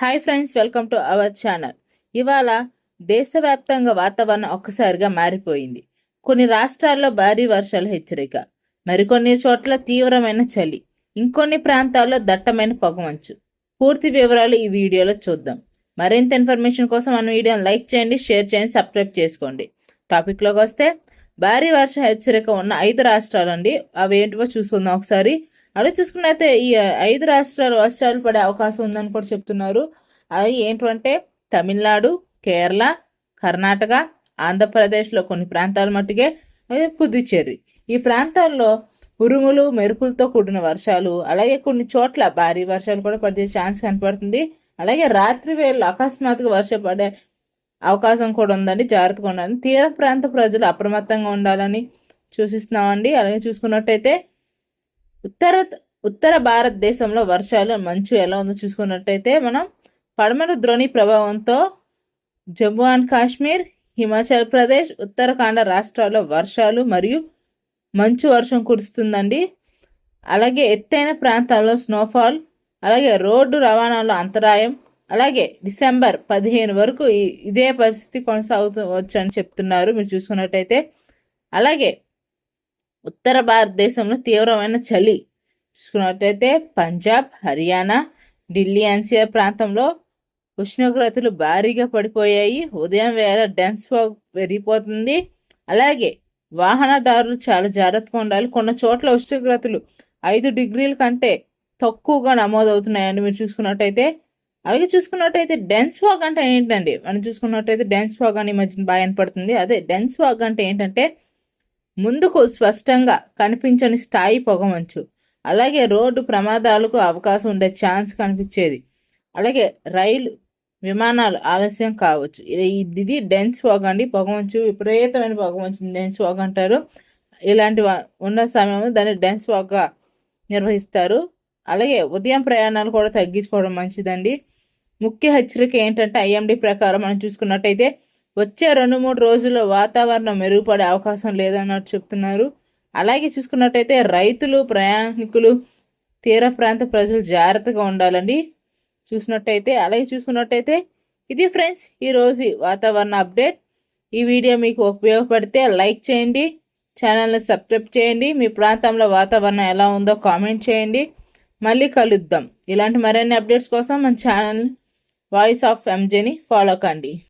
Hi friends welcome to our channel ఇవాళ దేశవ్యాప్తంగా వాతావరణం ఒక్కసారిగా మారిపోయింది. కొన్ని రాష్ట్రాల్లో భారీ వర్షాల హెచ్చరిక మరికొన్ని చోట్ల తీవ్రమైన చలి ఇంకొన్ని ప్రాంతాల్లో దట్టమైన పొగమంచు. పూర్తి వివరాలు ఈ వీడియోలో చూద్దాం. మరింత ఇన్ఫర్మేషన్ కోసం మన వీడియోని లైక్ చేయండి షేర్ చేయండి సబ్స్క్రైబ్ చేసుకోండి. టాపిక్లోకి వస్తే భారీ వర్ష హెచ్చరిక ఉన్న ఐదు రాష్ట్రాలండి అవి ఏంటివో చూసుకుందాం ఒకసారి. అలా చూసుకున్నైతే ఈ ఐదు రాష్ట్రాలు వర్షాలు పడే అవకాశం ఉందని కూడా చెప్తున్నారు. అది ఏంటంటే తమిళనాడు కేరళ కర్ణాటక ఆంధ్రప్రదేశ్లో కొన్ని ప్రాంతాల మట్టుకే పుదుచ్చేరి. ఈ ప్రాంతాల్లో ఉరుములు మెరుపులతో కూడిన వర్షాలు అలాగే కొన్ని చోట్ల భారీ వర్షాలు కూడా పడే ఛాన్స్ కనపడుతుంది. అలాగే రాత్రి వేళ అకస్మాత్తుగా వర్షం పడే అవకాశం కూడా ఉందండి. జాగ్రత్తగా ఉండాలని తీర ప్రాంత ప్రజలు అప్రమత్తంగా ఉండాలని సూచిస్తున్నామండి. అలాగే చూసుకున్నట్టయితే ఉత్తర ఉత్తర భారతదేశంలో వర్షాలు మంచు ఎలా ఉందో చూసుకున్నట్టయితే మనం పడమర ద్రోణి ప్రభావంతో జమ్మూ అండ్ కాశ్మీర్ హిమాచల్ ప్రదేశ్ ఉత్తరాఖండ రాష్ట్రాల్లో వర్షాలు మరియు మంచు వర్షం కురుస్తుందండి. అలాగే ఎత్తైన ప్రాంతాల్లో స్నోఫాల్ అలాగే రోడ్డు రవాణాలో అంతరాయం అలాగే డిసెంబర్ పదిహేను వరకు ఇదే పరిస్థితి కొనసాగుతూ అని చెప్తున్నారు మీరు చూసుకున్నట్టయితే. అలాగే ఉత్తర భారతదేశంలో తీవ్రమైన చలి. చూసుకున్నట్టయితే పంజాబ్ హర్యానా ఢిల్లీ ఎన్సీఆర్ ప్రాంతంలో ఉష్ణోగ్రతలు భారీగా పడిపోయాయి. ఉదయం వేళ డెన్స్ ఫాగ్ పెరిగిపోతుంది. అలాగే వాహనదారులు చాలా జాగ్రత్తగా ఉండాలి. కొన్ని చోట్ల ఉష్ణోగ్రతలు ఐదు డిగ్రీల కంటే తక్కువగా నమోదవుతున్నాయని మీరు చూసుకున్నట్టయితే అలాగే చూసుకున్నట్టయితే డెన్స్ ఫాగ్ అంటే ఏంటండి? మనం చూసుకున్నట్టయితే డెన్స్ ఫాగ్ అని మధ్య బాగా పడుతుంది అదే డెన్స్ ఫాగ్ అంటే ఏంటంటే ముందుకు స్పష్టంగా కనిపించని స్థాయి పొగమంచు. అలాగే రోడ్డు ప్రమాదాలకు అవకాశం ఉండే ఛాన్స్ కనిపించేది. అలాగే రైలు విమానాలు ఆలస్యం కావచ్చు. ఇది డెన్స్ ఫాగ్ అండి. పొగమంచు విపరీతమైన పొగమంచు డెన్స్ ఫాగ్ అంటారు. ఇలాంటి ఉన్న సమయంలో దాన్ని డెన్స్ ఫాగ్గా నిర్వహిస్తారు. అలాగే ఉదయం ప్రయాణాలు కూడా తగ్గించుకోవడం మంచిదండి. ముఖ్య హెచ్చరిక ఏంటంటే ఐఎండి ప్రకారం మనం చూసుకున్నట్టయితే వచ్చే రెండు మూడు రోజుల్లో వాతావరణం మెరుగుపడే అవకాశం లేదన్నట్టు చెప్తున్నారు. అలాగే చూసుకున్నట్టయితే రైతులు ప్రయాణికులు తీర ప్రాంత ప్రజలు జాగ్రత్తగా ఉండాలండి. చూసినట్టయితే అలాగే చూసుకున్నట్టయితే ఇది ఫ్రెండ్స్ ఈరోజు వాతావరణ అప్డేట్. ఈ వీడియో మీకు ఉపయోగపడితే లైక్ చేయండి ఛానల్ని సబ్స్క్రైబ్ చేయండి మీ ప్రాంతంలో వాతావరణం ఎలా ఉందో కామెంట్ చేయండి. మళ్ళీ కలుద్దాం. ఇలాంటి మరిన్ని అప్డేట్స్ కోసం మన ఛానల్ వాయిస్ ఆఫ్ ఎంజేని ఫాలో కండి.